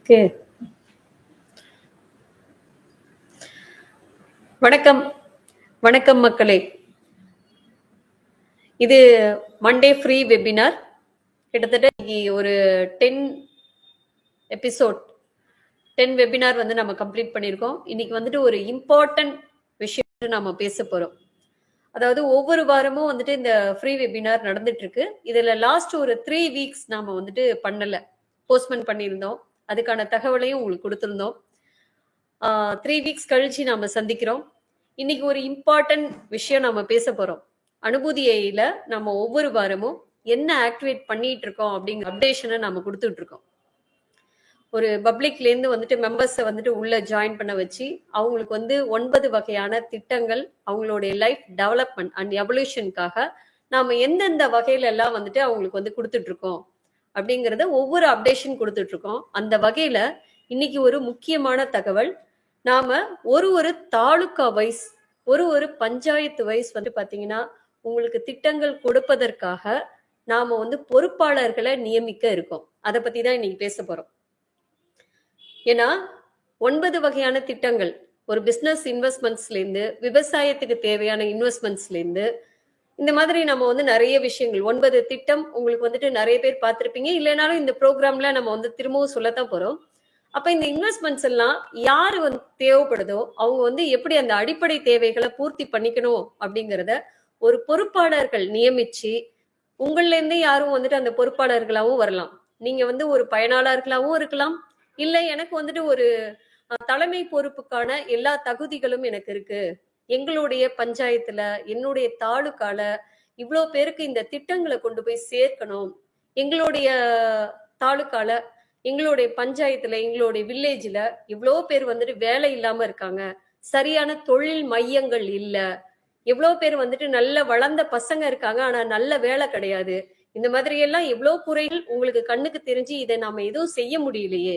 Okay. வணக்கம். வணக்கம் மக்களே. இது மண்டே ஃப்ரீ வெபினார் கிட்டத்தட்ட ஒரு டென் எபிசோட் டென் வெபினார் வந்து நம்ம கம்ப்ளீட் பண்ணியிருக்கோம். இன்னைக்கு வந்துட்டு ஒரு இம்பார்ட்டன்ட் விஷயம் நாம பேச போறோம். அதாவது ஒவ்வொரு வாரமும் வந்துட்டு இந்த ஃப்ரீ வெபினார் நடந்துட்டு இருக்கு. இதுல லாஸ்ட் ஒரு த்ரீ வீக்ஸ் நாம வந்துட்டு பண்ணல. போஸ்ட்மெண்ட் பண்ணியிருந்தோம். அதுக்கான தகவலையும் உங்களுக்கு கொடுத்துருந்தோம். த்ரீ வீக்ஸ் கழிச்சு நாம சந்திக்கிறோம். இன்னைக்கு ஒரு இம்பார்ட்டன்ட் விஷயம் நாம பேச போறோம். அனுபூதியில நம்ம ஒவ்வொரு வாரமும் என்ன ஆக்டிவேட் பண்ணிட்டு இருக்கோம் அப்படிங்கிற அப்டேஷனை நாம கொடுத்துட்டு இருக்கோம். ஒரு பப்ளிக்லேருந்து வந்துட்டு மெம்பர்ஸை வந்துட்டு உள்ள ஜாயின் பண்ண வச்சு அவங்களுக்கு வந்து ஒன்பது வகையான திட்டங்கள் அவங்களுடைய லைஃப் டெவலப்மெண்ட் அண்ட் எவல்யூஷனுக்காக நாம எந்தெந்த வகையில எல்லாம் வந்துட்டு அவங்களுக்கு வந்து கொடுத்துட்டு இருக்கோம். அப்படிங்கிறத ஒவ்வொரு அப்டேஷன் கொடுத்துட்டு இருக்கோம் அந்த வகையில இன்னைக்கு ஒரு முக்கியமான தகவல். நாம ஒரு ஒரு தாலுக்கா வைஸ் ஒரு ஒரு பஞ்சாயத்து வைஸ் வந்து பாத்தீங்கன்னா உங்களுக்கு திட்டங்கள் கொடுப்பதற்காக நாம வந்து பொறுப்பாளர்களை நியமிக்க இருக்கோம். அதை பத்தி தான் இன்னைக்கு பேச போறோம். ஏன்னா ஒன்பது வகையான திட்டங்கள். ஒரு பிசினஸ் இன்வெஸ்ட்மெண்ட்ஸ்ல இருந்து விவசாயத்துக்கு தேவையான இன்வெஸ்ட்மெண்ட்ஸ்ல இருந்து இந்த மாதிரி நம்ம வந்து நிறைய விஷயங்கள் ஒன்பது திட்டம் உங்களுக்கு வந்துட்டு நிறைய பேர் பார்த்துருப்பீங்க. இல்லைனாலும் இந்த ப்ரோக்ராம்ல நம்ம வந்து திரும்பவும் சொல்லத்தான் போறோம். அப்ப இந்த இன்வெஸ்ட்மெண்ட்ஸ் எல்லாம் யாரு வந்து தேவைப்படுதோ அவங்க வந்து எப்படி அந்த அடிப்படை தேவைகளை பூர்த்தி பண்ணிக்கணும் அப்படிங்கறத ஒரு பொறுப்பாளர்கள் நியமிச்சு உங்கள்ல இருந்தே யாரும் வந்துட்டு அந்த பொறுப்பாளர்களாகவும் வரலாம். நீங்க வந்து ஒரு பயனாளர்களாகவும் இருக்கலாம். இல்ல எனக்கு வந்துட்டு ஒரு தலைமை பொறுப்புக்கான எல்லா தகுதிகளும் எனக்கு இருக்கு. எங்களுடைய பஞ்சாயத்துல என்னுடைய தாலுக்கால இவ்வளோ பேருக்கு இந்த திட்டங்களை கொண்டு போய் சேர்க்கணும். எங்களுடைய தாலுக்கால எங்களுடைய பஞ்சாயத்துல எங்களுடைய வில்லேஜ்ல இவ்வளோ பேர் வந்துட்டு வேலை இல்லாம இருக்காங்க. சரியான தொழில் மையங்கள் இல்ல. எவ்வளோ பேர் வந்துட்டு நல்ல வளர்ந்த பசங்க இருக்காங்க ஆனா நல்ல வேலை கிடையாது. இந்த மாதிரி எல்லாம் எவ்வளோ குறைகள் உங்களுக்கு கண்ணுக்கு தெரிஞ்சு இதை நாம எதுவும் செய்ய முடியலையே.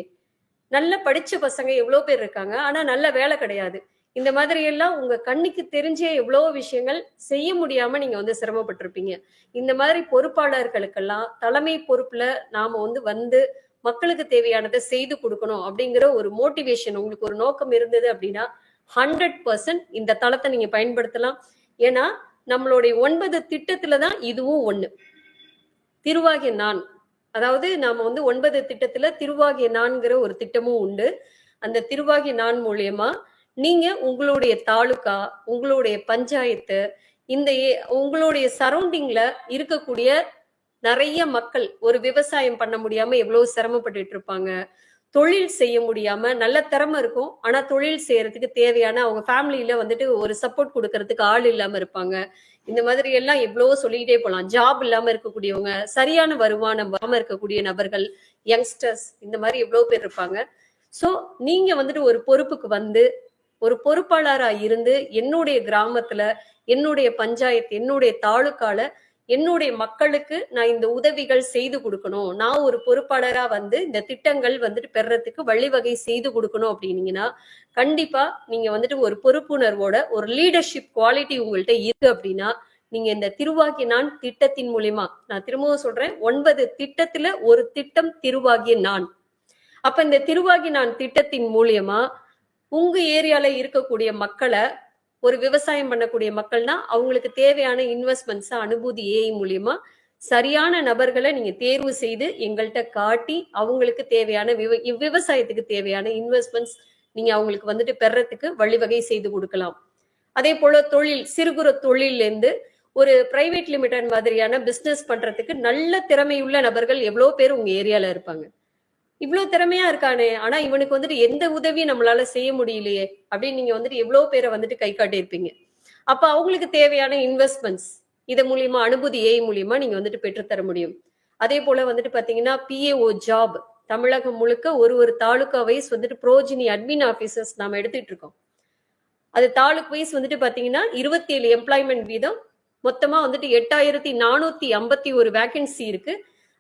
நல்ல படிச்ச பசங்க எவ்வளோ பேர் இருக்காங்க ஆனா நல்ல வேலை கிடையாது. இந்த மாதிரி எல்லாம் உங்க கண்ணுக்கு தெரிஞ்ச எவ்வளோ விஷயங்கள் செய்ய முடியாம நீங்க வந்து சிரமப்பட்டிருப்பீங்க. இந்த மாதிரி பொறுப்பாளர்களுக்கெல்லாம் தலைமை பொறுப்புல நாம வந்து வந்து மக்களுக்கு தேவையானதை செய்து கொடுக்கணும் அப்படிங்கிற ஒரு மோட்டிவேஷன் உங்களுக்கு ஒரு நோக்கம் இருந்தது அப்படின்னா ஹண்ட்ரட் பர்சன்ட் இந்த தளத்தை நீங்க பயன்படுத்தலாம். ஏன்னா நம்மளுடைய ஒன்பது திட்டத்துல தான் இதுவும் ஒண்ணு. திருவாகிய நான் அதாவது நாம வந்து ஒன்பது திட்டத்துல திருவாகிய நான்கிற ஒரு திட்டமும் உண்டு. அந்த திருவாகிய நான் மூலியமா நீங்க உங்களுடைய தாலுகா உங்களுடைய பஞ்சாயத்து இந்த ஏ- உங்களுடைய சரௌண்டிங்ல இருக்கக்கூடிய நிறைய மக்கள் ஒரு விவசாயம் பண்ண முடியாம எவ்வளவு சிரமப்பட்டுட்டு இருப்பாங்க. தொழில் செய்ய முடியாம நல்ல திறமை இருக்கும். ஆனா தொழில் செய்யறதுக்கு தேவையான அவங்க ஃபேமிலியில வந்துட்டு ஒரு சப்போர்ட் கொடுக்கறதுக்கு ஆள் இல்லாம இருப்பாங்க. இந்த மாதிரி எல்லாம் எவ்வளவோ சொல்லிக்கிட்டே போகலாம் ஜாப் இல்லாம இருக்கக்கூடியவங்க சரியான வருமானம் வராம இருக்கக்கூடிய நபர்கள் யங்ஸ்டர்ஸ் இந்த மாதிரி எவ்வளவு பேர் இருப்பாங்க. சோ நீங்க வந்துட்டு ஒரு பொறுப்புக்கு வந்து ஒரு பொறுப்பாளரா இருந்து என்னுடைய கிராமத்துல என்னுடைய பஞ்சாயத்து என்னுடைய தாலுக்கால என்னுடைய மக்களுக்கு நான் இந்த உதவிகள் செய்து கொடுக்கணும். நான் ஒரு பொறுப்பாளரா வந்து இந்த திட்டங்கள் வந்துட்டு பெறத்துக்கு வழிவகை செய்து கொடுக்கணும் அப்படின்னீங்கன்னா கண்டிப்பா நீங்க வந்துட்டு ஒரு பொறுப்புணர்வோட ஒரு லீடர்ஷிப் குவாலிட்டி உங்கள்கிட்ட இருக்கு அப்படின்னா நீங்க இந்த திருவாகிய நான் திட்டத்தின் மூலியமா நான் திரும்பவும் சொல்றேன் ஒன்பது திட்டத்துல ஒரு திட்டம் திருவாகிய நான். அப்ப இந்த திருவாகி நான் திட்டத்தின் மூலியமா உங்க ஏரியால இருக்கக்கூடிய மக்களை ஒரு விவசாயம் பண்ணக்கூடிய மக்கள்னா அவங்களுக்கு தேவையான இன்வெஸ்ட்மெண்ட்ஸ் அனுபூதி ஏஐ மூலியமா சரியான நபர்களை நீங்க தேர்வு செய்து எங்கள்கிட்ட காட்டி அவங்களுக்கு தேவையான விவ இவ் விவசாயத்துக்கு தேவையான இன்வெஸ்ட்மெண்ட்ஸ் நீங்க அவங்களுக்கு வந்துட்டு பெறத்துக்கு வழிவகை செய்து கொடுக்கலாம். அதே போல தொழில் சிறு குறு இருந்து ஒரு பிரைவேட் லிமிடெட் மாதிரியான பிசினஸ் பண்றதுக்கு நல்ல திறமையுள்ள நபர்கள் எவ்வளவு பேர் உங்க ஏரியால இருப்பாங்க. இவ்வளவு திறமையா இருக்கானே ஆனா இவனுக்கு வந்துட்டு எந்த உதவியும் நம்மளால செய்ய முடியலையே அப்படின்னு நீங்க வந்துட்டு எவ்வளவு பேரை வந்துட்டு கை காட்டியிருப்பீங்க. அப்ப அவங்களுக்கு தேவையான இன்வெஸ்ட்மெண்ட்ஸ் இதன் மூலியமா அனுபூதி ஏஐ மூலியமா நீங்க வந்துட்டு பெற்றுத்தர முடியும். அதே போல வந்துட்டு பாத்தீங்கன்னா பிஏஓ ஜாப் தமிழகம் முழுக்க ஒரு ஒரு தாலுக்கா வைஸ் வந்துட்டு புரோஜினி அட்மின் ஆபீசர்ஸ் நாம எடுத்துட்டு இருக்கோம். அது தாலுக் வைஸ் வந்துட்டு பாத்தீங்கன்னா இருபத்தி ஏழு எம்ப்ளாய்மெண்ட் வீதம் மொத்தமா வந்துட்டு எட்டாயிரத்தி நானூத்தி ஐம்பத்தி ஒரு வேகன்சி இருக்கு.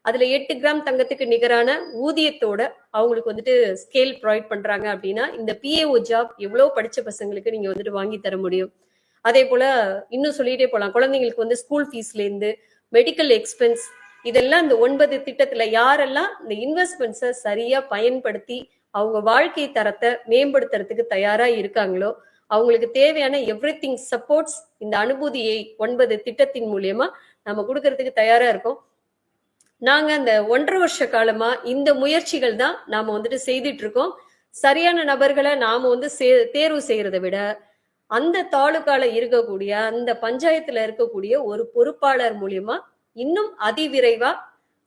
அதுல எட்டு கிராம் தங்கத்துக்கு நிகரான ஊதியத்தோட அவங்களுக்கு வந்துட்டு ஸ்கேல் ப்ரொவைட் பண்றாங்க அப்படின்னா இந்த பிஏஓ ஜாப் எவ்வளவு படிச்ச பசங்களுக்கு நீங்க வந்துட்டு வாங்கி தர முடியும். அதே போல இன்னும் சொல்லிட்டே போலாம். குழந்தைங்களுக்கு வந்து ஸ்கூல் ஃபீஸ்ல இருந்து மெடிக்கல் எக்ஸ்பென்ஸ் இதெல்லாம் இந்த ஒன்பது திட்டத்துல யாரெல்லாம் இந்த இன்வெஸ்ட்மெண்ட்ஸை சரியா பயன்படுத்தி அவங்க வாழ்க்கை தரத்தை மேம்படுத்துறதுக்கு தயாரா இருக்காங்களோ அவங்களுக்கு தேவையான எவ்ரி திங் சப்போர்ட்ஸ் இந்த அனுபூதியை ஒன்பது திட்டத்தின் மூலியமா நம்ம கொடுக்கறதுக்கு தயாரா இருக்கோம். நாங்க அந்த ஒன்றரை வருஷ காலமா இந்த முயற்சிகள் தான் நாம வந்துட்டு செய்துட்டு இருக்கோம் சரியான நபர்களை நாம வந்து சே- தேர்வு செய்யறதை விட அந்த தாலுக்கால இருக்கக்கூடிய அந்த பஞ்சாயத்துல இருக்கக்கூடிய ஒரு பொறுப்பாளர் மூலியமா இன்னும் அதிவிரைவா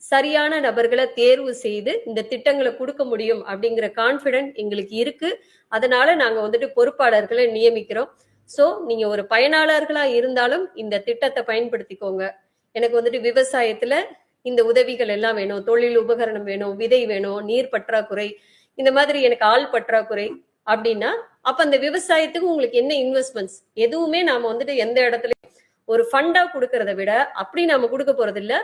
சரியான நபர்களை தேர்வு செய்து இந்த திட்டங்களை கொடுக்க முடியும் அப்படிங்கிற கான்பிடன்ட் எங்களுக்கு இருக்கு. அதனால நாங்க வந்துட்டு பொறுப்பாளர்களை நியமிக்கிறோம். சோ நீங்க ஒரு பயனாளர்களா இருந்தாலும் இந்த திட்டத்தை பயன்படுத்திக்கோங்க. எனக்கு வந்துட்டு விவசாயத்துல இந்த உதவிகள் எல்லாம் வேணும் தொழில் உபகரணம் வேணும் விதை வேணும் நீர் பற்றாக்குறை இந்த மாதிரி எனக்கு ஆள் பற்றாக்குறை அப்படின்னா அப்ப அந்த விவசாயத்துக்கு உங்களுக்கு என்ன இன்வெஸ்ட்மெண்ட்ஸ் எதுவுமே நாம வந்துட்டு எந்த இடத்துல ஒரு ஃபண்டா கொடுக்கறத விட அப்படி நாம கொடுக்க போறது இல்ல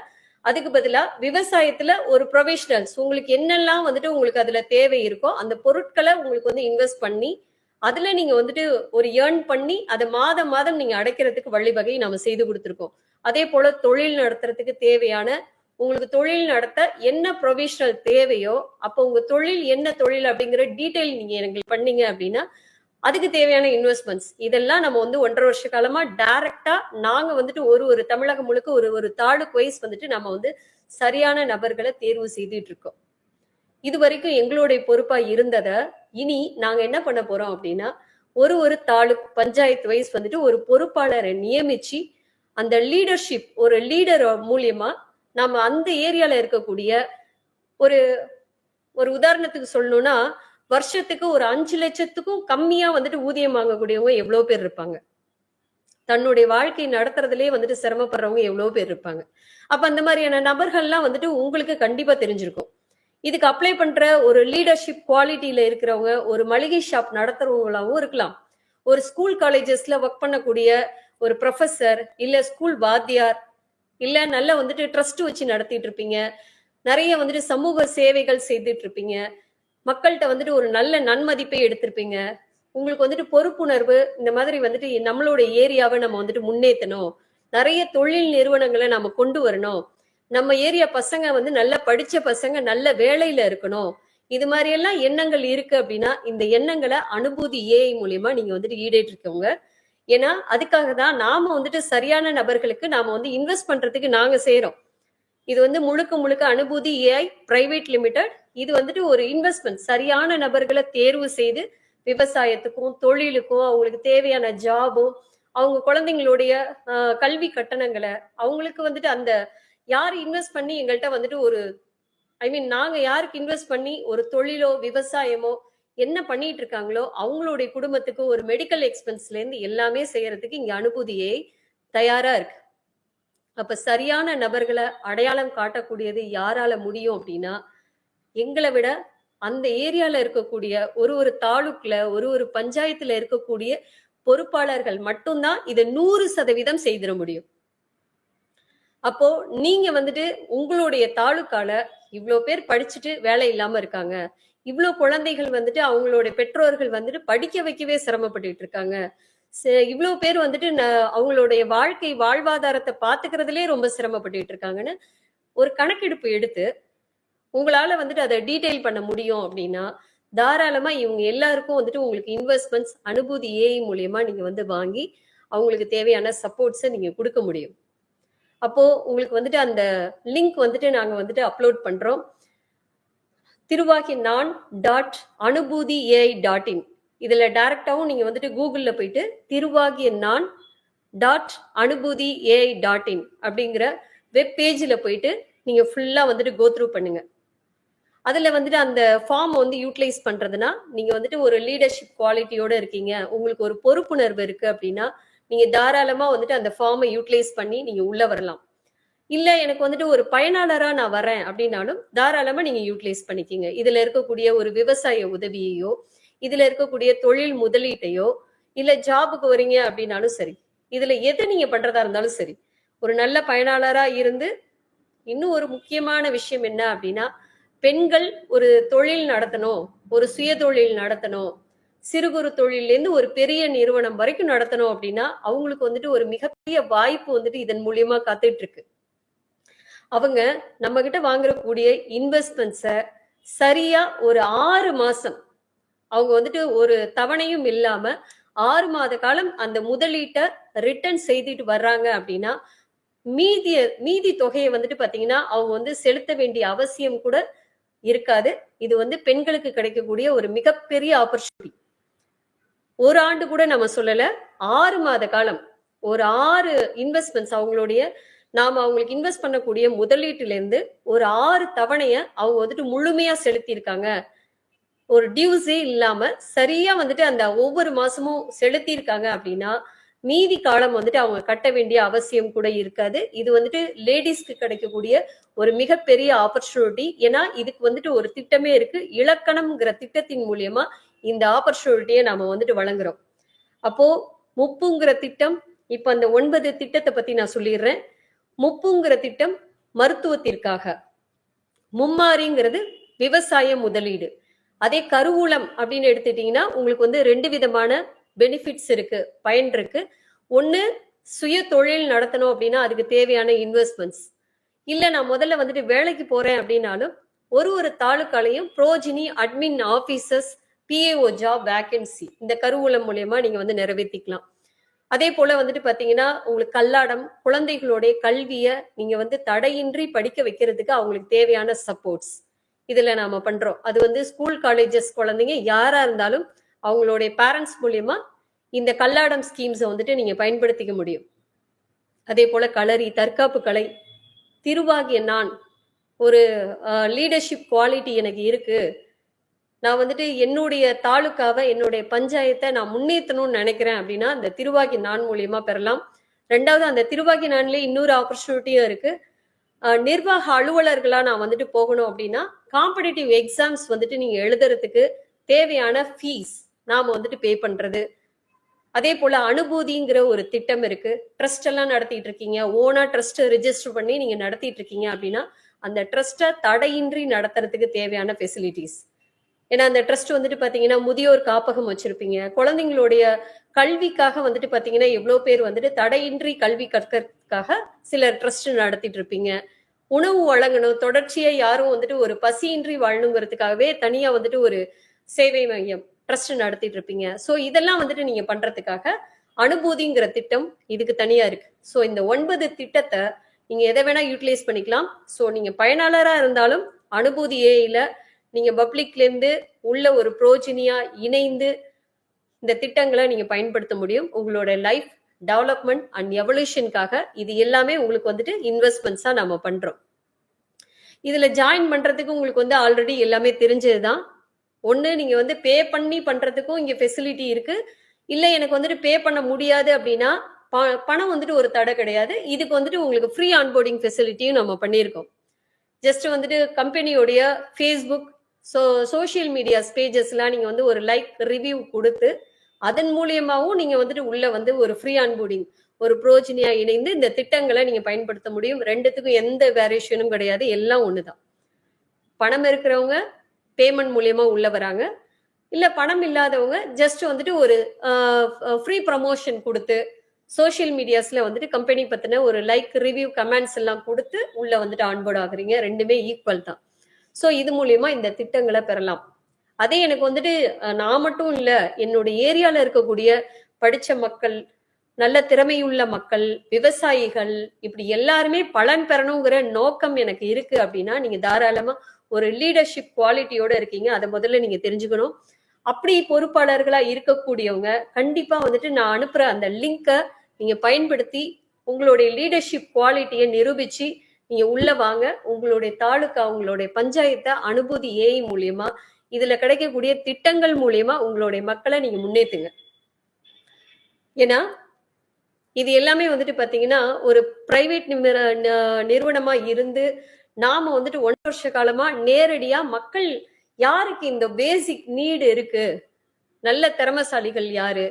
அதுக்கு பதிலா விவசாயத்துல ஒரு ப்ரொஃபஷனல்ஸ் உங்களுக்கு என்னெல்லாம் வந்துட்டு உங்களுக்கு அதுல தேவை இருக்கோ அந்த பொருட்களை உங்களுக்கு வந்து இன்வெஸ்ட் பண்ணி அதுல நீங்க வந்துட்டு ஒரு ஏர்ன் பண்ணி அதை மாதம் மாதம் நீங்க அடைக்கிறதுக்கு வழிவகை நாம செய்து கொடுத்துருக்கோம். அதே போல தொழில் நடத்துறதுக்கு தேவையான உங்களுக்கு தொழில் நடத்த என்ன ப்ரொவிஷனல் தேவையோ அப்போ உங்க தொழில் என்ன தொழில் அப்படிங்கிற டீட்டெயில் நீங்க எங்களுக்கு பண்ணீங்க அப்படின்னா அதுக்கு தேவையான இன்வெஸ்ட்மெண்ட்ஸ் இதெல்லாம் நம்ம வந்து ஒன்றரை வருஷ காலமா டைரக்டா நாங்க வந்துட்டு ஒரு ஒரு தமிழகம் முழுக்க ஒரு ஒரு தாலுக் வைஸ் வந்துட்டு நம்ம வந்து சரியான நபர்களை தேர்வு செய்துட்டு இருக்கோம். இது வரைக்கும் எங்களுடைய பொறுப்பா இருந்தத இனி நாங்க என்ன பண்ண போறோம் அப்படின்னா ஒரு ஒரு தாலுக் பஞ்சாயத்து வைஸ் வந்துட்டு ஒரு பொறுப்பாளரை நியமிச்சு அந்த லீடர்ஷிப் ஒரு லீடர் மூலியமா நம்ம அந்த ஏரியால இருக்கக்கூடிய ஒரு ஒரு உதாரணத்துக்கு சொல்லணும்னா வருஷத்துக்கு ஒரு அஞ்சு லட்சத்துக்கும் கம்மியா வந்துட்டு ஊதியம் வாங்கக்கூடியவங்க எவ்வளவு பேர் இருப்பாங்க. தன்னுடைய வாழ்க்கை நடத்துறதுலயே வந்துட்டு சிரமப்படுறவங்க எவ்வளவு பேர் இருப்பாங்க. அப்ப அந்த மாதிரியான நபர்கள்லாம் வந்துட்டு உங்களுக்கு கண்டிப்பா தெரிஞ்சிருக்கும். இதுக்கு அப்ளை பண்ற ஒரு லீடர்ஷிப் குவாலிட்டியில இருக்கிறவங்க ஒரு மளிகை ஷாப் நடத்துறவங்களாவும் இருக்கலாம். ஒரு ஸ்கூல் காலேஜஸ்ல ஒர்க் பண்ணக்கூடிய ஒரு ப்ரொஃபசர் இல்ல ஸ்கூல் வாத்தியார் இல்ல நல்ல வந்துட்டு ட்ரஸ்ட் வச்சு நடத்திட்டு இருப்பீங்க. நிறைய வந்துட்டு சமூக சேவைகள் செய்துட்டு இருப்பீங்க. மக்கள்கிட்ட வந்துட்டு ஒரு நல்ல நன்மதிப்பை எடுத்திருப்பீங்க. உங்களுக்கு வந்துட்டு பொறுப்புணர்வு இந்த மாதிரி வந்துட்டு நம்மளோட ஏரியாவை நம்ம வந்துட்டு முன்னேற்றணும் நிறைய தொழில் நிறுவனங்களை நம்ம கொண்டு வரணும். நம்ம ஏரியா பசங்க வந்து நல்லா படிச்ச பசங்க நல்ல வேலையில இருக்கணும். இது மாதிரி எல்லாம் எண்ணங்கள் இருக்கு அப்படின்னா இந்த எண்ணங்களை அனுபூதி ஏஐ மூலியமா நீங்க வந்துட்டு ஈடேற்றிருக்கவங்க ஏன்னா அதுக்காக தான் நாம வந்துட்டு சரியான நபர்களுக்கு நாம வந்து இன்வெஸ்ட் பண்றதுக்கு நாங்க செய்யறோம் இது வந்து முழுக்க முழுக்க அனுபூதி ஏஐ பிரைவேட் லிமிடெட் இது வந்துட்டு ஒரு இன்வெஸ்ட்மெண்ட் சரியான நபர்களை தேர்வு செய்து விவசாயத்துக்கும் தொழிலுக்கும் அவங்களுக்கு தேவையான ஜாபும் அவங்க குழந்தைங்களுடைய கல்வி கட்டணங்களை அவங்களுக்கு வந்துட்டு அந்த யார் இன்வெஸ்ட் பண்ணி எங்கள்கிட்ட வந்துட்டு ஒரு ஐ மீன் நாங்க யாருக்கு இன்வெஸ்ட் பண்ணி ஒரு தொழிலோ விவசாயமோ என்ன பண்ணிட்டு இருக்காங்களோ அவங்களுடைய குடும்பத்துக்கு ஒரு மெடிக்கல் எக்ஸ்பென்ஸ்ல இருந்து எல்லாமே செய்யறதுக்கு இங்க அனுபூதியை தயாரா இருக்கு. அப்ப சரியான நபர்களை அடையாளம் காட்டக்கூடியது யாரால முடியும் அப்படின்னா எங்களை விட அந்த ஏரியால இருக்கக்கூடிய ஒரு ஒரு தாலுக்ல ஒரு ஒரு பஞ்சாயத்துல இருக்கக்கூடிய பொறுப்பாளர்கள் மட்டும்தான் இதை நூறு சதவீதம் செய்திட முடியும். அப்போ நீங்க வந்துட்டு உங்களுடைய தாலுக்கால இவ்வளோ பேர் படிச்சுட்டு வேலை இல்லாம இருக்காங்க. இவ்வளோ குழந்தைகள் வந்துட்டு அவங்களோட பெற்றோர்கள் வந்துட்டு படிக்க வைக்கவே சிரமப்பட்டுட்டு இருக்காங்க இவ்வளோ பேர் வந்துட்டு அவங்களுடைய வாழ்க்கை வாழ்வாதாரத்தை பாத்துக்கிறதுலே ரொம்ப சிரமப்பட்டுட்டு இருக்காங்கன்னு ஒரு கணக்கெடுப்பு எடுத்து உங்களால வந்துட்டு அதை டீடைல் பண்ண முடியும் அப்படின்னா தாராளமா இவங்க எல்லாருக்கும் வந்துட்டு உங்களுக்கு இன்வெஸ்ட்மெண்ட்ஸ் அனுபூதி ஏஐ மூலியமா நீங்க வந்து வாங்கி அவங்களுக்கு தேவையான சப்போர்ட்ஸை நீங்க கொடுக்க முடியும். அப்போ உங்களுக்கு வந்துட்டு அந்த லிங்க் வந்துட்டு நாங்க வந்துட்டு அப்லோட் பண்றோம். திருவாகி நான் டாட் அனுபூதி ஏஐ டாட் இன். இதில் டைரக்டாகவும் நீங்கள் வந்துட்டு கூகுளில் போயிட்டு திருவாகிய நான் டாட் அனுபூதி ஏஐ டாட் இன் அப்படிங்கிற வெப் பேஜில் போயிட்டு நீங்கள் ஃபுல்லாக வந்துட்டு கோத்ரூ பண்ணுங்கள் பண்ணுங்க. வந்துட்டு அந்த ஃபார்ம் வந்து யூட்டிலைஸ் பண்ணுறதுனா நீங்கள் வந்துட்டு ஒரு லீடர்ஷிப் குவாலிட்டியோடு இருக்கீங்க. உங்களுக்கு ஒரு பொறுப்புணர்வு இருக்குது அப்படின்னா நீங்கள் தாராளமாக வந்துட்டு அந்த ஃபார்மை யூட்டிலைஸ் பண்ணி நீங்கள் உள்ளே வரலாம். இல்ல எனக்கு வந்துட்டு ஒரு பயனாளரா நான் வரேன் அப்படின்னாலும் தாராளமா நீங்க யூட்டிலைஸ் பண்ணிக்கிங்க. இதுல இருக்கக்கூடிய ஒரு விவசாய உதவியையோ இதுல இருக்கக்கூடிய தொழில் முதலீட்டையோ இல்ல ஜாபுக்கு வரீங்க அப்படின்னாலும் சரி இதுல எது நீங்க பண்றதா இருந்தாலும் சரி ஒரு நல்ல பயனாளரா இருந்து இன்னும் ஒரு முக்கியமான விஷயம் என்ன அப்படின்னா பெண்கள் ஒரு தொழில் நடத்தணும் ஒரு சுய தொழில் நடத்தணும் சிறு குறு தொழிலேருந்து ஒரு பெரிய நிறுவனம் வரைக்கும் நடத்தணும் அப்படின்னா அவங்களுக்கு வந்துட்டு ஒரு மிகப்பெரிய வாய்ப்பு வந்துட்டு இதன் மூலியமா காத்துட்டு இருக்கு. அவங்க நம்ம கிட்ட வாங்குறக்கூடிய இன்வெஸ்ட்மெண்ட்ஸை சரியா ஒரு ஆறு மாசம் அவங்க வந்துட்டு ஒரு தவணையும் இல்லாம ஆறு மாத காலம் அந்த முதலீட்டை ரிட்டர்ன் செய்துட்டு வர்றாங்க அப்படின்னா மீதிய மீதி தொகையை வந்துட்டு பாத்தீங்கன்னா அவங்க வந்து செலுத்த வேண்டிய அவசியம் கூட இருக்காது. இது வந்து பெண்களுக்கு கிடைக்கக்கூடிய ஒரு மிகப்பெரிய ஆப்பர்ச்சுனிட்டி ஒரு ஆண்டு கூட நம்ம சொல்லல ஆறு மாத காலம் ஒரு ஆறு இன்வெஸ்ட்மெண்ட்ஸ் அவங்களுடைய நாம அவங்களுக்கு இன்வெஸ்ட் பண்ணக்கூடிய முதலீட்டிலேருந்து ஒரு ஆறு தவணைய அவங்க வந்துட்டு முழுமையா செலுத்தியிருக்காங்க. ஒரு டியூஸே இல்லாம சரியா வந்துட்டு அந்த ஒவ்வொரு மாசமும் செலுத்தியிருக்காங்க அப்படின்னா மீதி காலம் வந்துட்டு அவங்க கட்ட வேண்டிய அவசியம் கூட இருக்காது. இது வந்துட்டு லேடிஸ்க்கு கிடைக்கக்கூடிய ஒரு மிகப்பெரிய ஆப்பர்ச்சுனிட்டி ஏன்னா இதுக்கு வந்துட்டு ஒரு திட்டமே இருக்கு. இலக்கணம்ங்கிற திட்டத்தின் மூலியமா இந்த ஆப்பர்ச்சுனிட்டியை நாம வந்துட்டு வழங்குறோம். அப்போ முப்புங்கிற திட்டம் இப்ப அந்த ஒன்பது திட்டத்தை பத்தி நான் சொல்லிடுறேன். முப்புங்கிற திட்டம் மருத்துவத்திற்காக. மும்மாரிங்கிறது விவசாய முதலீடு. அதே கருவூலம் அப்படின்னு எடுத்துட்டீங்கன்னா உங்களுக்கு வந்து ரெண்டு விதமான பெனிஃபிட்ஸ் இருக்கு பயன் இருக்கு. ஒன்னு சுய தொழில் நடத்தணும் அப்படின்னா அதுக்கு தேவையான இன்வெஸ்ட்மெண்ட்ஸ் இல்ல நான் முதல்ல வந்துட்டு வேலைக்கு போறேன் அப்படின்னாலும் ஒரு ஒரு தாலுக்காலையும் புரோஜினி admin officers PAO job vacancy இந்த கருவூலம் மூலயமா நீங்க வந்து நிறைவேற்றிக்கலாம் அதே போல வந்துட்டு பாத்தீங்கன்னா உங்களுக்கு கல்லாடம் குழந்தைகளுடைய கல்வியை நீங்க வந்து தடையின்றி படிக்க வைக்கிறதுக்கு அவங்களுக்கு தேவையான சப்போர்ட்ஸ் இதுல நாம பண்றோம். அது வந்து ஸ்கூல் காலேஜஸ் குழந்தைங்க யாரா இருந்தாலும் அவங்களுடைய பேரண்ட்ஸ் மூலியமா இந்த கல்லாடம் ஸ்கீம்ஸை வந்துட்டு நீங்க பயன்படுத்திக்க முடியும். அதே போல களரி தற்காப்பு கலை திருவாகிய நான் ஒரு லீடர்ஷிப் குவாலிட்டி எனக்கு இருக்கு. நான் வந்துட்டு என்னுடைய தாலுக்காவை என்னுடைய பஞ்சாயத்தை நான் முன்னேற்றணும்னு நினைக்கிறேன் அப்படின்னா அந்த திருவாகி நான் மூலியமா பெறலாம். ரெண்டாவது அந்த திருவாகி நான்லயே இன்னொரு ஆப்பர்ச்சுனிட்டியும் இருக்கு. நிர்வாக அலுவலர்களா நான் வந்துட்டு போகணும் அப்படின்னா காம்படிட்டிவ் எக்ஸாம்ஸ் வந்துட்டு நீங்க எழுதுறதுக்கு தேவையான ஃபீஸ் நாம வந்துட்டு பே பண்றது. அதே போல அனுபூதிங்கிற ஒரு திட்டம் இருக்கு. ட்ரஸ்ட் எல்லாம் நடத்திட்டு இருக்கீங்க. ஓனா ட்ரஸ்ட் ரிஜிஸ்டர் பண்ணி நீங்க நடத்திட்டு இருக்கீங்க அப்படின்னா அந்த ட்ரஸ்ட்டை தடையின்றி நடத்துறதுக்கு தேவையான ஃபெசிலிட்டிஸ் ஏன்னா அந்த ட்ரஸ்ட் வந்துட்டு பாத்தீங்கன்னா முதியோர் காப்பகம் வச்சிருப்பீங்க. குழந்தைங்களுடைய கல்விக்காக வந்துட்டு பாத்தீங்கன்னா எவ்வளவு பேர் வந்துட்டு தடையின்றி கல்வி கற்கறதுக்காக சில ட்ரஸ்ட் நடத்திட்டு இருப்பீங்க. உணவு வழங்கணும் தொடர்ச்சியா யாரும் வந்துட்டு ஒரு பசியின்றி வாழணுங்கிறதுக்காகவே தனியா வந்துட்டு ஒரு சேவை மையம் ட்ரஸ்ட் நடத்திட்டு இருப்பீங்க. ஸோ இதெல்லாம் வந்துட்டு நீங்க பண்றதுக்காக அனுபூதிங்கிற திட்டம் இதுக்கு தனியா இருக்கு. ஸோ இந்த ஒன்பது திட்டத்தை நீங்க எதை வேணா யூட்டிலைஸ் பண்ணிக்கலாம். ஸோ நீங்க பயனாளரா இருந்தாலும் அனுபூதி ஏஐல நீங்க பப்ளிக்லேருந்து உள்ள ஒரு புரோஜினியா இணைந்து இந்த திட்டங்களை நீங்க பயன்படுத்த முடியும். உங்களோட லைஃப் டெவலப்மெண்ட் அண்ட் எவல்யூஷனுக்காக இது எல்லாமே உங்களுக்கு வந்துட்டு இன்வெஸ்ட்மெண்ட்ஸா நம்ம பண்றோம். இதுல ஜாயின் பண்றதுக்கு உங்களுக்கு வந்து ஆல்ரெடி எல்லாமே தெரிஞ்சதுதான். ஒன்று நீங்க வந்து பே பண்ணி பண்றதுக்கும் இங்க ஃபெசிலிட்டி இருக்கு. இல்ல எனக்கு வந்துட்டு பே பண்ண முடியாது அப்படின்னா ப- பணம் வந்துட்டு ஒரு தடை கிடையாது. இதுக்கு வந்துட்டு உங்களுக்கு ஃப்ரீ ஆன்போர்டிங் ஃபெசிலிட்டியும் நம்ம பண்ணியிருக்கோம். ஜஸ்ட் வந்துட்டு கம்பெனியோடைய ஃபேஸ்புக் ஸோ சோஷியல் மீடியாஸ் பேஜஸ்லாம் நீங்கள் வந்து ஒரு லைக் ரிவ்யூ கொடுத்து அதன் மூலியமாகவும் நீங்கள் வந்துட்டு உள்ளே வந்து ஒரு ஃப்ரீ ஆன்போர்டிங் ஒரு ப்ரோஜினியா இணைந்து இந்த திட்டங்களை நீங்கள் பயன்படுத்த முடியும். ரெண்டுத்துக்கும் எந்த வேரியேஷனும் கிடையாது. எல்லாம் ஒன்று தான் பணம் இருக்கிறவங்க பேமெண்ட் மூலியமா உள்ள வராங்க. இல்லை பணம் இல்லாதவங்க ஜஸ்ட் வந்துட்டு ஒரு ஃப்ரீ ப்ரமோஷன் கொடுத்து சோஷியல் மீடியாஸில் வந்துட்டு கம்பெனி பற்றின ஒரு லைக் ரிவ்யூ கமெண்ட்ஸ் எல்லாம் கொடுத்து உள்ளே வந்துட்டு ஆன்போர்ட் ஆகுறீங்க. ரெண்டுமே ஈக்குவல் தான். ஸோ இது மூலியமா இந்த திட்டங்களை பெறலாம். அதே எனக்கு வந்துட்டு நான் மட்டும் இல்லை என்னோட ஏரியாவில் இருக்கக்கூடிய படித்த மக்கள் நல்ல திறமையுள்ள மக்கள் விவசாயிகள் இப்படி எல்லாருமே பலன் பெறணுங்கிற நோக்கம் எனக்கு இருக்கு அப்படின்னா நீங்க தாராளமா ஒரு லீடர்ஷிப் குவாலிட்டியோட இருக்கீங்க. அதை முதல்ல நீங்க தெரிஞ்சுக்கணும். அப்படி பொறுப்பாளர்களா இருக்கக்கூடியவங்க கண்டிப்பா வந்துட்டு நான் அனுப்புற அந்த லிங்கை நீங்க பயன்படுத்தி உங்களுடைய லீடர்ஷிப் குவாலிட்டியை நிரூபிச்சு நீங்க உள்ள வாங்க. உங்களுடைய தாலுக்கா உங்களுடைய பஞ்சாயத்தை அனுபூதி ஏஐ மூலியமா இதுல கிடைக்கக்கூடிய திட்டங்கள் மூலியமா உங்களுடைய மக்களை நீங்க முன்னேத்துங்க. ஏன்னா இது எல்லாமே வந்துட்டு பாத்தீங்கன்னா ஒரு பிரைவேட் நிறுவனமா இருந்து நாம வந்துட்டு ஒன் வருஷ காலமா நேரடியா மக்கள் யாருக்கு இந்த பேசிக் நீடு இருக்கு? நல்ல திறமசாலிகள் யாரு?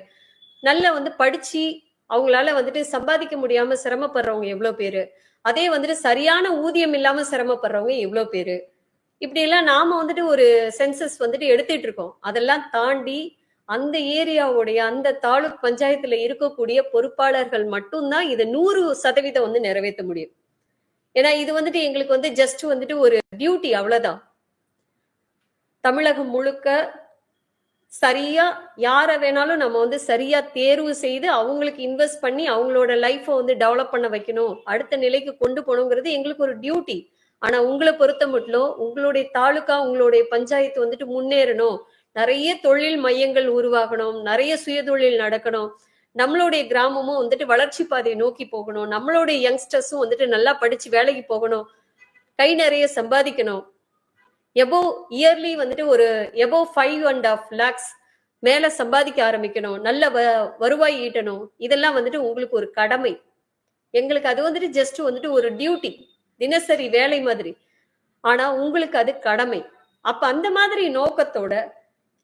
நல்ல வந்து படிச்சு அவங்களால வந்துட்டு சம்பாதிக்க முடியாம சிரமப்படுறவங்க எவ்வளவு பேரு? அதே வந்துட்டு சரியான ஊதியம் இல்லாம சிரமப்படுறவங்க எவ்வளவு பேரு? இப்படி எல்லாம் நாம வந்துட்டு ஒரு சென்சஸ் வந்துட்டு எடுத்துட்டு இருக்கோம். அதெல்லாம் தாண்டி அந்த ஏரியாவுடைய அந்த தாலுக் பஞ்சாயத்துல இருக்கக்கூடிய பொறுப்பாளர்கள் மட்டும்தான் இதை நூறு சதவீதம் வந்து நிறைவேற்ற முடியும். ஏன்னா இது வந்துட்டு எங்களுக்கு வந்து ஜஸ்ட் வந்துட்டு ஒரு டியூட்டி அவ்வளவுதான். தமிழகம் முழுக்க சரியா யாரை வேணாலும் நம்ம வந்து சரியா தேர்வு செய்து அவங்களுக்கு இன்வெஸ்ட் பண்ணி அவங்களோட லைஃப்பை வந்து டெவலப் பண்ண வைக்கணும். அடுத்த நிலைக்கு கொண்டு போகணுங்கிறது எங்களுக்கு ஒரு டியூட்டி ஆனா உங்களை பொறுத்த மட்டும் உங்களுடைய தாலுகா உங்களுடைய பஞ்சாயத்து வந்துட்டு முன்னேறணும். நிறைய தொழில் மையங்கள் உருவாகணும். நிறைய சுயதொழில் நடக்கணும். நம்மளுடைய கிராமமும் வந்துட்டு வளர்ச்சி பாதையை நோக்கி போகணும். நம்மளுடைய யங்ஸ்டர்ஸும் வந்துட்டு நல்லா படிச்சு வேலைக்கு போகணும். கை நிறைய சம்பாதிக்கணும். எபோ இயர்லி வந்துட்டு ஒரு above five and half lakhs மேல சம்பாதிக்க ஆரம்பிக்கணும் நல்ல வ- வருவாய் ஈட்டணும் இதெல்லாம் வந்துட்டு உங்களுக்கு ஒரு கடமை. எங்களுக்கு அது வந்துட்டு ஜஸ்ட் வந்துட்டு ஒரு டியூட்டி தினசரி வேலை மாதிரி. ஆனா உங்களுக்கு அது கடமை. அப்ப அந்த மாதிரி நோக்கத்தோட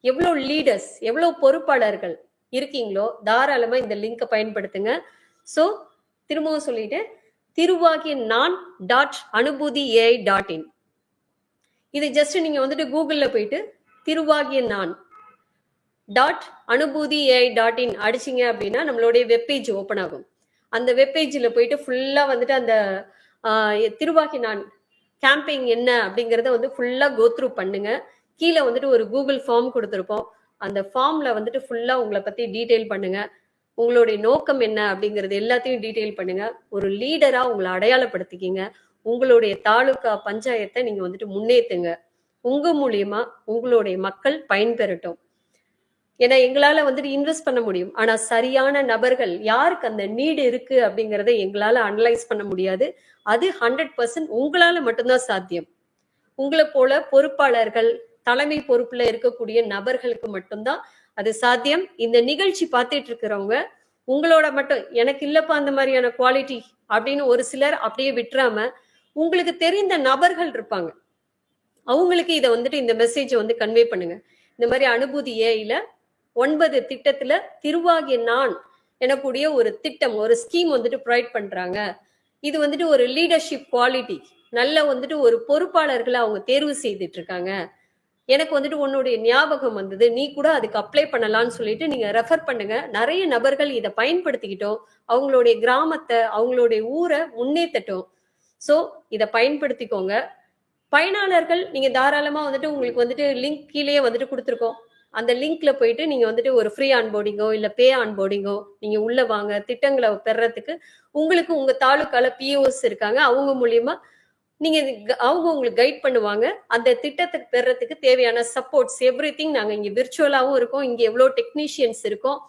எவ்வளவு லீடர்ஸ் எவ்வளவு பொறுப்பாளர்கள் இருக்கீங்களோ தாராளமா இந்த லிங்கை பயன்படுத்துங்க. சோ திரும்பவும் சொல்லிட்டு திருவாகிய நான் டாட் அனுபூதி ஏஐ டாட் இன் இது ஜஸ்ட் நீங்க வந்துட்டு கூகுள்ல போயிட்டு திருவாகிய நான் டாட் அனுபூதி ஏஐ டாட் இன் அடிச்சிங்க அப்படின்னா நம்மளுடைய வெப்பேஜ் ஓப்பன் ஆகும். அந்த வெப்பேஜில் போயிட்டு ஃபுல்லாக வந்துட்டு அந்த திருவாகி நான் கேம்பெயின் என்ன அப்படிங்கிறத வந்து ஃபுல்லாக கோத்ரூ பண்ணுங்க. கீழே வந்துட்டு ஒரு கூகுள் ஃபார்ம் கொடுத்துருப்போம். அந்த ஃபார்ம்ல வந்துட்டு ஃபுல்லாக உங்களை பற்றி டீட்டெயில் பண்ணுங்க. உங்களுடைய நோக்கம் என்ன அப்படிங்கிறது எல்லாத்தையும் டீட்டெயில் பண்ணுங்க. ஒரு லீடரா உங்களை அடையாளப்படுத்திக்கிங்க. உங்களுடைய தாலுகா பஞ்சாயத்தை நீங்க வந்துட்டு முன்னேத்துங்க. உங்க மூலியமா உங்களுடைய மக்கள் பயன்பெறட்டும். ஏன்னா எங்களால வந்துட்டு இன்வெஸ்ட் பண்ண முடியும். ஆனா சரியான நபர்கள் யாருக்கு அந்த நீடு இருக்கு அப்படிங்கறத எங்களால அனலைஸ் பண்ண முடியாது. அது ஹண்ட்ரட் பர்சன்ட் உங்களால மட்டும்தான் சாத்தியம். உங்களை போல பொறுப்பாளர்கள் தலைமை பொறுப்புல இருக்கக்கூடிய நபர்களுக்கு மட்டும்தான் அது சாத்தியம். இந்த நிகழ்ச்சி பார்த்துட்டு இருக்கிறவங்க உங்களோட மட்டும் எனக்கு இல்லப்பா அந்த மாதிரியான குவாலிட்டி அப்படின்னு ஒரு சிலர் அப்படியே விட்டுறாம உங்களுக்கு தெரிந்த நபர்கள் இருப்பாங்க. அவங்களுக்கு இதை வந்துட்டு இந்த மெசேஜை வந்து கன்வே பண்ணுங்க. இந்த மாதிரி அனுபூதி ஏயில ஒன்பது திட்டத்துல திருவாகிய நான் எனக்கூடிய ஒரு திட்டம் ஒரு ஸ்கீம் வந்துட்டு ப்ரொவைட் பண்றாங்க. இது வந்துட்டு ஒரு லீடர்ஷிப் குவாலிட்டி நல்ல வந்துட்டு ஒரு பொறுப்பாளர்களை அவங்க தேர்வு செய்துட்டு இருக்காங்க எனக்கு வந்துட்டு உன்னுடைய ஞாபகம் வந்தது. நீ கூட அதுக்கு அப்ளை பண்ணலாம்னு சொல்லிட்டு நீங்க ரெஃபர் பண்ணுங்க. நிறைய நபர்கள் இதை பயன்படுத்திக்கிட்டோம். அவங்களுடைய கிராமத்தை அவங்களுடைய ஊரை முன்னேற்றட்டும் ஸோ இதை பயன்படுத்திக்கோங்க. பயனாளர்கள் நீங்க தாராளமா வந்துட்டு உங்களுக்கு வந்துட்டு லிங்க் கீழேயே வந்துட்டு கொடுத்துருக்கோம். அந்த லிங்க்ல போயிட்டு நீங்க வந்துட்டு ஒரு ஃப்ரீ ஆன்போர்டிங்கோ இல்ல பே ஆன்போர்டிங்கோ நீங்க உள்ள வாங்க திட்டங்களை பெறத்துக்கு உங்களுக்கு உங்க தாலுக்கால பிஓஸ் இருக்காங்க. அவங்க மூலியமா நீங்க க- அவங்க உங்களுக்கு கைட் பண்ணுவாங்க. அந்த திட்டத்தை பெறத்துக்கு தேவையான சப்போர்ட்ஸ் எவ்ரி திங் நாங்க இங்க விர்ச்சுவலாவும் இருக்கோம். இங்க எவ்வளவு டெக்னீஷியன்ஸ் இருக்கோம்.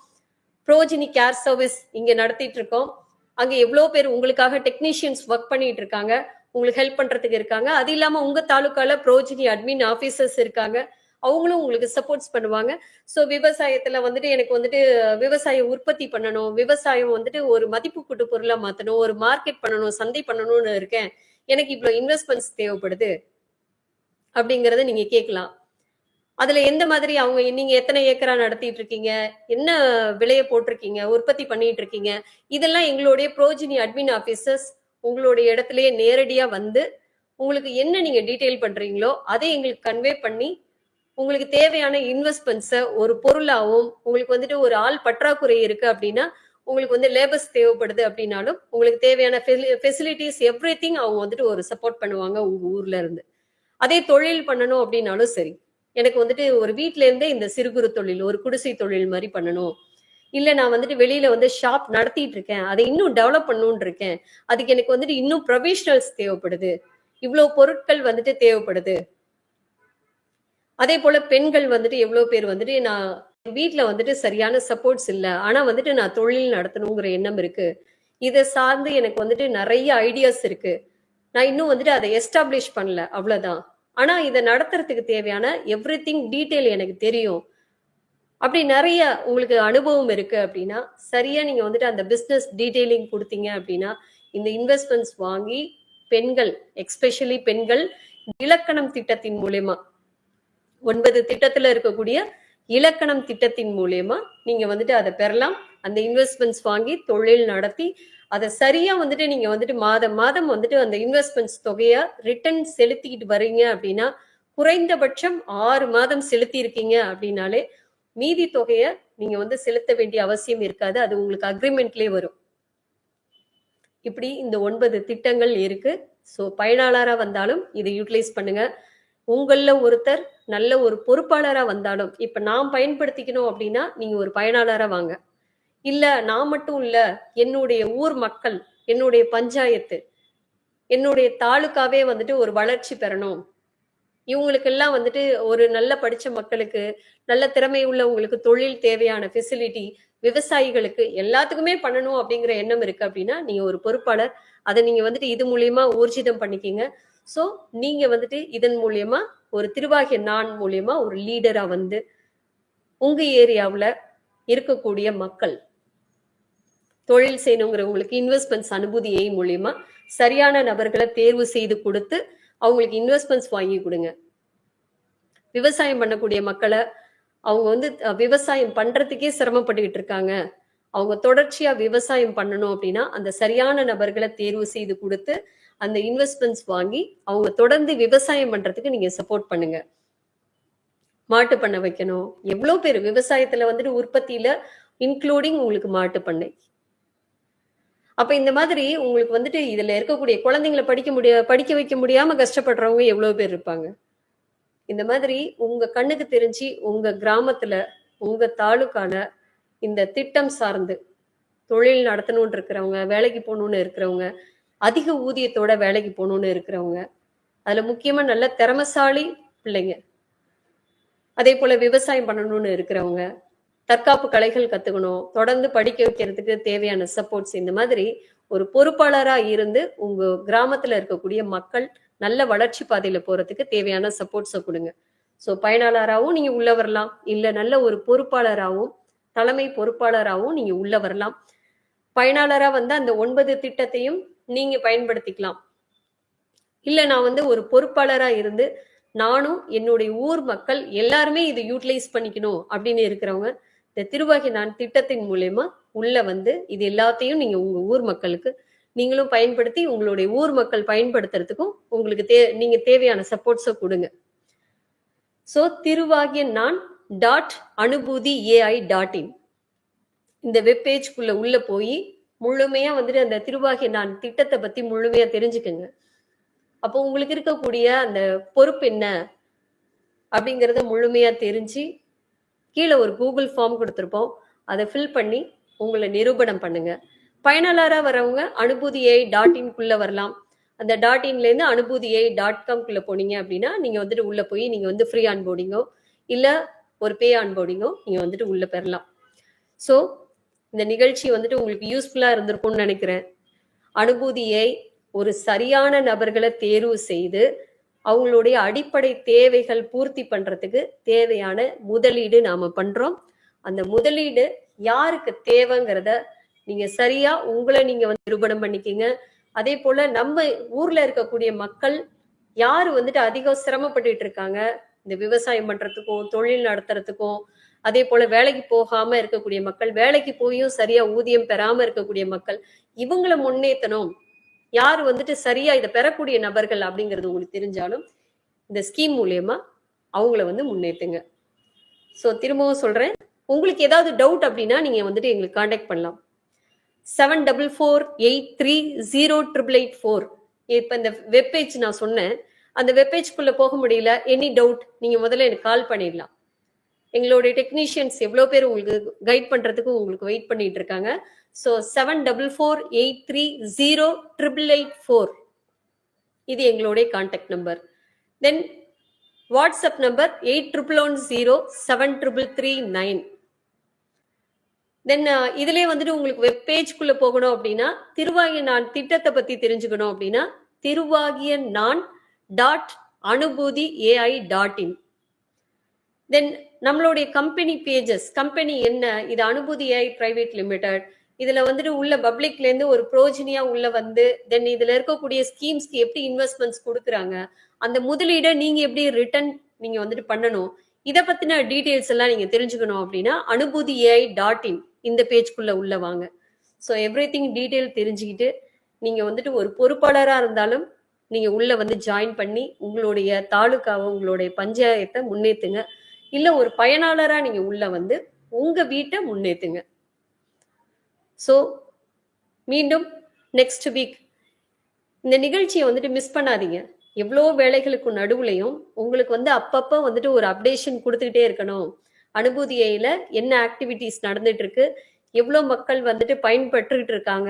ப்ரோஜினி கேர் சர்வீஸ் இங்க நடத்திட்டு இருக்கோம். அங்க எவ்வளவு பேர் உங்களுக்காக டெக்னீஷியன்ஸ் ஒர்க் பண்ணிட்டு இருக்காங்க உங்களுக்கு ஹெல்ப் பண்றதுக்கு இருக்காங்க. அது இல்லாம உங்க தாலுக்கால ப்ரோஜினி அட்மின் ஆபீசர்ஸ் இருக்காங்க. அவங்களும் உங்களுக்கு சப்போர்ட்ஸ் பண்ணுவாங்க. ஸோ விவசாயத்துல வந்துட்டு எனக்கு வந்துட்டு விவசாயம் உற்பத்தி பண்ணணும் விவசாயம் வந்துட்டு ஒரு மதிப்பு கூட்டு பொருளா மாத்தணும் ஒரு மார்க்கெட் பண்ணணும் சந்தை பண்ணணும்னு இருக்கேன். எனக்கு இவ்வளவு இன்வெஸ்ட்மெண்ட்ஸ் தேவைப்படுது. அப்படிங்கறத நீங்க கேட்கலாம் அதுல எந்த மாதிரி அவங்க நீங்க எத்தனை ஏக்கரா நடத்திட்டு இருக்கீங்க என்ன விலையை போட்டிருக்கீங்க? உற்பத்தி பண்ணிட்டு இருக்கீங்க இதெல்லாம் எங்களுடைய ப்ரோஜினி அட்மின் ஆபீசர்ஸ் உங்களுடைய இடத்துலயே நேரடியா வந்து உங்களுக்கு என்ன நீங்க டீட்டெயில் பண்றீங்களோ அதை எங்களுக்கு கன்வே பண்ணி உங்களுக்கு தேவையான இன்வெஸ்ட்மெண்ட்ஸை ஒரு பொருளாகவும் உங்களுக்கு வந்துட்டு ஒரு ஆள் பற்றாக்குறை இருக்கு அப்படின்னா உங்களுக்கு வந்து லேபர்ஸ் தேவைப்படுது அப்படின்னாலும் உங்களுக்கு தேவையான ஃபெசிலிட்டிஸ் எவ்ரி அவங்க வந்துட்டு ஒரு சப்போர்ட் பண்ணுவாங்க உங்க ஊர்ல இருந்து. அதே தொழில் பண்ணணும் அப்படின்னாலும் சரி. எனக்கு வந்துட்டு ஒரு வீட்ல இருந்தே இந்த சிறு குறு தொழில் ஒரு குடிசை தொழில் மாதிரி பண்ணணும். இல்ல நான் வந்துட்டு வெளியில வந்து ஷாப் நடத்திட்டு இருக்கேன். அதை இன்னும் டெவலப் பண்ணணும்னு இருக்கேன். அதுக்கு எனக்கு வந்துட்டு இன்னும் ப்ரொஃபஷனல்ஸ் தேவைப்படுது. இவ்வளவு பொருட்கள் வந்துட்டு தேவைப்படுது. அதே போல பெண்கள் வந்துட்டு எவ்வளவு பேர் வந்துட்டு நான் வீட்ல வந்துட்டு சரியான சப்போர்ட்ஸ் இல்ல. ஆனா வந்துட்டு நான் தொழில் நடத்தணுங்கிற எண்ணம் இருக்கு. இதை சார்ந்து எனக்கு வந்துட்டு நிறைய ஐடியாஸ் இருக்கு. நான் இன்னும் வந்துட்டு அதை எஸ்டாப்ளிஷ் பண்ணல. அவ்வளவுதான். ஆனா இதை நடத்துறதுக்கு தேவையான எவ்ரி திங் டீட்டெயில் எனக்கு தெரியும். அப்படி நிறைய உங்களுக்கு அனுபவம் இருக்கு அப்படின்னா சரியா நீங்க வந்துட்டு அந்த பிஸ்னஸ் டீட்டெயிலிங் கொடுத்தீங்க அப்படின்னா இந்த இன்வெஸ்ட்மெண்ட்ஸ் வாங்கி பெண்கள் எக்ஸ்பெஷலி பெண்கள் இலக்கணம் திட்டத்தின் மூலயமா ஒன்பது திட்டத்துல இருக்கக்கூடிய இலக்கணம் திட்டத்தின் மூலயமா நீங்க வந்துட்டு அதை பெறலாம். அந்த இன்வெஸ்ட்மெண்ட்ஸ் வாங்கி தொழில் நடத்தி அதை சரியா வந்துட்டு நீங்க வந்துட்டு மாதம் மாதம் வந்துட்டு அந்த இன்வெஸ்ட்மெண்ட்ஸ் தொகையை ரிட்டர்ன் செலுத்திக்கிட்டு வர்றீங்க அப்படின்னா குறைந்தபட்சம் ஆறு மாதம் செலுத்தி இருக்கீங்க அப்படின்னாலே மீதி தொகையை நீங்க வந்து செலுத்த வேண்டிய அவசியம் இருக்காது. அது உங்களுக்கு அக்ரிமெண்ட்லயே வரும். இப்படி இந்த ஒன்பது திட்டங்கள் இருக்கு. ஸோ பயனாளரா வந்தாலும் இதை யூட்டிலைஸ் பண்ணுங்க. உங்களில் ஒருத்தர் நல்ல ஒரு பொறுப்பாளரா வந்தாலும் இப்ப நாம் பயன்படுத்திக்கணும் அப்படின்னா நீங்க ஒரு பயனாளரா வாங்க. இல்ல நான் மட்டும் இல்ல என்னுடைய ஊர் மக்கள் என்னுடைய பஞ்சாயத்து என்னுடைய தாலுக்காவே வந்துட்டு ஒரு வளர்ச்சி பெறணும். இவங்களுக்கெல்லாம் வந்துட்டு ஒரு நல்ல படிச்ச மக்களுக்கு நல்ல திறமை உள்ளவங்களுக்கு தொழில் தேவையான ஃபெசிலிட்டி விவசாயிகளுக்கு எல்லாத்துக்குமே பண்ணணும் அப்படிங்கிற எண்ணம் இருக்கு அப்படின்னா நீங்க ஒரு பொறுப்பாளர். அதை நீங்க வந்துட்டு இது மூலியமா ஊர்ஜிதம் பண்ணிக்கிங்க. ஸோ நீங்க வந்துட்டு இதன் மூலியமா ஒரு திருவாகிய நான் மூலியமா ஒரு லீடரா வந்து உங்க ஏரியாவில் இருக்கக்கூடிய மக்கள் தொழில் செய்யணுங்கிறவங்களுக்கு இன்வெஸ்ட்மெண்ட்ஸ் அனுபூதியை மூலியமா சரியான நபர்களை தேர்வு செய்து கொடுத்து அவங்களுக்கு இன்வெஸ்ட்மெண்ட்ஸ் வாங்கி கொடுங்க. விவசாயம் பண்ணக்கூடிய மக்களை அவங்க வந்து விவசாயம் பண்றதுக்கே சிரமப்பட்டுக்கிட்டு இருக்காங்க. அவங்க தொடர்ச்சியா விவசாயம் பண்ணணும் அப்படின்னா அந்த சரியான நபர்களை தேர்வு செய்து கொடுத்து அந்த இன்வெஸ்ட்மெண்ட்ஸ் வாங்கி அவங்க தொடர்ந்து விவசாயம் பண்றதுக்கு நீங்க சப்போர்ட் பண்ணுங்க. மாட்டு பண்ணை வைக்கணும். எவ்வளவு பேர் விவசாயத்துல வந்துட்டு உற்பத்தியில இன்க்ளூடிங் உங்களுக்கு மாட்டு பண்ணை. அப்ப இந்த மாதிரி உங்களுக்கு வந்துட்டு இதுல இருக்கக்கூடிய குழந்தைங்களை படிக்க முடிய படிக்க வைக்க முடியாம கஷ்டப்படுறவங்க எவ்வளவு பேர் இருப்பாங்க? இந்த மாதிரி உங்க கண்ணுக்கு தெரிஞ்சு உங்க கிராமத்துல உங்க தாலுக்கால இந்த திட்டம் சார்ந்து தொழில் நடத்தணும்னு இருக்கிறவங்க வேலைக்கு போகணும்னு இருக்கிறவங்க அதிக ஊதியத்தோட வேலைக்கு போகணும்னு இருக்கிறவங்க அதுல முக்கியமா நல்ல திறமசாலி பிள்ளைங்க அதே போல விவசாயம் பண்ணணும்னு இருக்கிறவங்க தற்காப்பு கலைகள் கத்துக்கணும். தொடர்ந்து படிக்க வைக்கிறதுக்கு தேவையான சப்போர்ட்ஸ் இந்த மாதிரி ஒரு பொறுப்பாளரா இருந்து உங்க கிராமத்துல இருக்கக்கூடிய மக்கள் நல்ல வளர்ச்சி பாதையில போறதுக்கு தேவையான சப்போர்ட்ஸை கொடுங்க. ஸோ பயனாளராகவும் நீங்க உள்ள வரலாம். இல்ல நல்ல ஒரு பொறுப்பாளராகவும் தலைமை பொறுப்பாளராகவும் நீங்க உள்ள வரலாம். பயனாளரா வந்து அந்த ஒன்பது திட்டத்தையும் நீங்க பயன்படுத்திக்கலாம். இல்ல நான் வந்து ஒரு பொறுப்பாளரா இருந்து நானும் என்னுடைய ஊர் மக்கள் எல்லாருமே இதை யூட்டிலைஸ் பண்ணிக்கணும் அப்படின்னு இருக்கிறவங்க இந்த திருவாகி நான் திட்டத்தின் மூலயமா உள்ள வந்து இது எல்லாத்தையும் நீங்க உங்க ஊர் மக்களுக்கு நீங்களும் பயன்படுத்தி உங்களுடைய ஊர் மக்கள் பயன்படுத்துறதுக்கும் உங்களுக்கு தே நீங்க தேவையான சப்போர்ட்ஸை கொடுங்க. ஸோ திருவாகிய நான் டாட் அனுபூதி ஏஐ டாட் இன் இந்த வெப்பேஜ்குள்ள உள்ள போய் முழுமையா வந்துட்டு அந்த திருவாகிய நான் திட்டத்தை பத்தி முழுமையா தெரிஞ்சுக்கங்க. அப்போ உங்களுக்கு இருக்கக்கூடிய அந்த பொறுப்பு என்ன? அப்படிங்கிறத முழுமையா தெரிஞ்சு கீழே ஒரு கூகுள் ஃபார்ம் கொடுத்துருப்போம். அதை ஃபில் பண்ணி உங்களை நிரூபணம் பண்ணுங்க. பயனாளராக வரவங்க அனுபூதியை டாட் இன்குள்ளே வரலாம். அந்த டாட் இன்லேருந்து அனுபூதியை டாட் காம்குள்ளே போனீங்க அப்படின்னா நீங்கள் வந்துட்டு உள்ளே போய் நீங்கள் வந்து ஃப்ரீ ஆன்போர்டிங்கோ இல்லை ஒரு பே ஆன்போர்டிங்கோ நீங்கள் வந்துட்டு உள்ளே பெறலாம். ஸோ இந்த நிகழ்ச்சி வந்துட்டு உங்களுக்கு யூஸ்ஃபுல்லாக இருந்திருக்கும்னு நினைக்கிறேன். அனுபூதியை ஒரு சரியான நபர்களை தேர்வு செய்து அவங்களுடைய அடிப்படை தேவைகள் பூர்த்தி பண்றதுக்கு தேவையான முதலீடு நாம பண்றோம். அந்த முதலீடு யாருக்கு தேவைங்கிறத நீங்க சரியா உங்களை நீங்க வந்து நிரூபணம் பண்ணிக்கிங்க. அதே போல நம்ம ஊர்ல இருக்கக்கூடிய மக்கள் யாரு வந்துட்டு அதிகம் சிரமப்பட்டுட்டு இருக்காங்க? இந்த விவசாயம் பண்றதுக்கும் தொழில் நடத்துறதுக்கும் அதே போல வேலைக்கு போகாம இருக்கக்கூடிய மக்கள் வேலைக்கு போயும் சரியா ஊதியம் பெறாம இருக்கக்கூடிய மக்கள் இவங்களை முன்னேற்றணும் யார் வந்துட்டு சரியா இதை பெறக்கூடிய நபர்கள் அப்படிங்கிறது உங்களுக்கு தெரிஞ்சாலும் இந்த ஸ்கீம் மூலியமா அவங்கள வந்து முன்னேற்றுங்க ஸோ திரும்பவும் சொல்றேன். உங்களுக்கு ஏதாவது டவுட் அப்படின்னா நீங்க வந்துட்டு எங்களுக்கு காண்டாக்ட் பண்ணலாம். Seven double four eight three zero triple eight four இப்போ இந்த வெப்பேஜ் நான் சொன்னேன். அந்த வெப்பேஜ்குள்ள போக முடியல. எனி டவுட் நீங்க முதல்ல எனக்கு கால் பண்ணிடலாம். எங்களுடைய டெக்னீஷியன்ஸ் எவ்வளோ பேர் உங்களுக்கு கைட் பண்றதுக்கு உங்களுக்கு வெயிட் பண்ணிட்டு இருக்காங்க. So seven double four eight three zero triple eight four இது எங்களுடைய contact number then WhatsApp number eight triple one zero seven triple three nine then இதுலேயே வந்துட்டு உங்களுக்கு வெப் பேஜ்குள்ளே போகணும் அப்படின்னா திருவாகிய நான் திட்டத்தை பற்றி தெரிஞ்சுக்கணும் அப்படின்னா திருவாகிய நான் டாட் அனுபூதி ஏஐ டாட் இன் தென் நம்மளுடைய கம்பெனி பேஜஸ் கம்பெனி என்ன இது அனுபூதி ஏஐ பிரைவேட் லிமிடெட் இதுல வந்துட்டு உள்ள பப்ளிக்ல இருந்து ஒரு ப்ரோஜினியா உள்ள வந்து தென் இதுல இருக்கக்கூடிய ஸ்கீம்ஸ்க்கு எப்படி இன்வெஸ்ட்மெண்ட்ஸ் கொடுக்குறாங்க அந்த முதலீடை நீங்க எப்படி ரிட்டர்ன் நீங்க வந்துட்டு பண்ணணும் இதை பத்தின டீட்டெயில்ஸ் எல்லாம் நீங்க தெரிஞ்சுக்கணும் அப்படின்னா அனுபூதி ஏஐ டாட் இன் இந்த பேஜ்குள்ள உள்ள வாங்க. ஸோ எவ்ரி திங் டீட்டெயில் தெரிஞ்சுக்கிட்டு நீங்க வந்துட்டு ஒரு பொறுப்பாளராக இருந்தாலும் நீங்க உள்ள வந்து ஜாயின் பண்ணி உங்களுடைய தாலுக்காவை உங்களுடைய பஞ்சாயத்தை முன்னேத்துங்க. இல்ல ஒரு பயனாளரா நீங்க உள்ள வந்து உங்க வீட்டை முன்னேத்துங்க. ஸோ மீண்டும் நெக்ஸ்ட் வீக் இந்த நிகழ்ச்சியை வந்துட்டு மிஸ் பண்ணாதீங்க. எவ்வளோ வேலைகளுக்கு நடுவுலையும் உங்களுக்கு வந்து அப்பப்போ வந்துட்டு ஒரு அப்டேஷன் கொடுத்துக்கிட்டே இருக்கணும். அனுபூதியில என்ன ஆக்டிவிட்டீஸ் நடந்துட்டு இருக்கு எவ்வளோ மக்கள் வந்துட்டு பயன்பெற்றுக்கிட்டு இருக்காங்க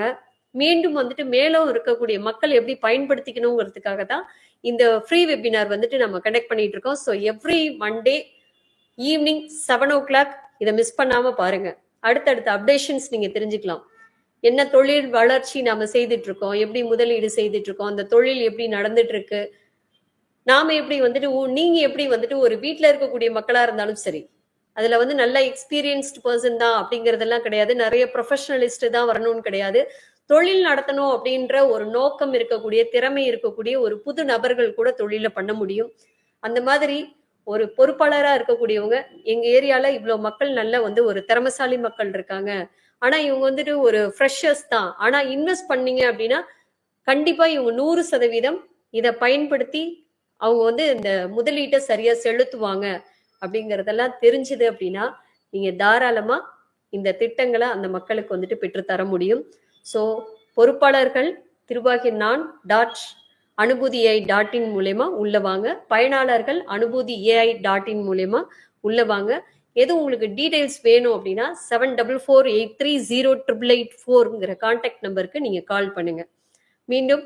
மீண்டும் வந்துட்டு மேலும் இருக்கக்கூடிய மக்கள் எப்படி பயன்படுத்திக்கணுங்கிறதுக்காக தான் இந்த ஃப்ரீ வெபினார் வந்துட்டு நம்ம கண்டக்ட் பண்ணிட்டு இருக்கோம். So every Monday evening seven o'clock இதை மிஸ் பண்ணாம பாருங்க. அடுத்தடுத்த அப்டேஷன்ஸ் நீங்க தெரிஞ்சுக்கலாம். என்ன தொழில் வளர்ச்சி நாம செய்துட்டு இருக்கோம் எப்படி முதலீடு செய்துட்டு இருக்கோம் அந்த தொழில் எப்படி நடந்துட்டு இருக்கு நாம எப்படி வந்துட்டு நீங்க எப்படி வந்துட்டு ஒரு வீட்டுல இருக்கக்கூடிய மக்களா இருந்தாலும் சரி அதுல வந்து நல்ல எக்ஸ்பீரியன்ஸ்டு பர்சன் தான் அப்படிங்கறதெல்லாம் கிடையாது. நிறைய ப்ரொஃபஷனலிஸ்ட் தான் வரணும்னு கிடையாது. தொழில் நடத்தணும் அப்படின்ற ஒரு நோக்கம் இருக்கக்கூடிய திறமை இருக்கக்கூடிய ஒரு புது நபர்கள் கூட தொழில பண்ண முடியும். அந்த மாதிரி ஒரு பொறுப்பாளராக இருக்கக்கூடியவங்க எங்கள் ஏரியாவில் இவ்வளோ மக்கள் நல்ல வந்து ஒரு திறமசாலி மக்கள் இருக்காங்க. ஆனால் இவங்க வந்துட்டு ஒரு ஃப்ரெஷர்ஸ் தான். ஆனால் இன்வெஸ்ட் பண்ணீங்க அப்படின்னா கண்டிப்பாக இவங்க நூறு சதவீதம் இதை பயன்படுத்தி அவங்க வந்து இந்த முதலீட்டை சரியாக செலுத்துவாங்க அப்படிங்கிறதெல்லாம் தெரிஞ்சுது அப்படின்னா நீங்கள் தாராளமாக இந்த திட்டங்களை அந்த மக்களுக்கு வந்துட்டு பெற்றுத்தர முடியும். ஸோ பொறுப்பாளர்கள் திருவாகி நான் டாட் அனுபூதி ஏஐ டாட் இன் மூலயமா உள்ள வாங்க. பயனாளர்கள் அனுபூதி ஏஐ டாட் இன் மூலயமா உள்ள வாங்க. எது உங்களுக்கு டீடைல்ஸ் வேணும் அப்படின்னா seven double four eight three zero triple eight ஃபோர்ங்கிற contact நம்பருக்கு நீங்க கால் பண்ணுங்க. மீண்டும்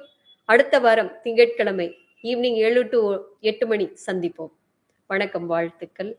அடுத்த வாரம் திங்கட்கிழமை ஈவினிங் ஏழு டு எட்டு மணி சந்திப்போம். வணக்கம் வாழ்த்துக்கள்.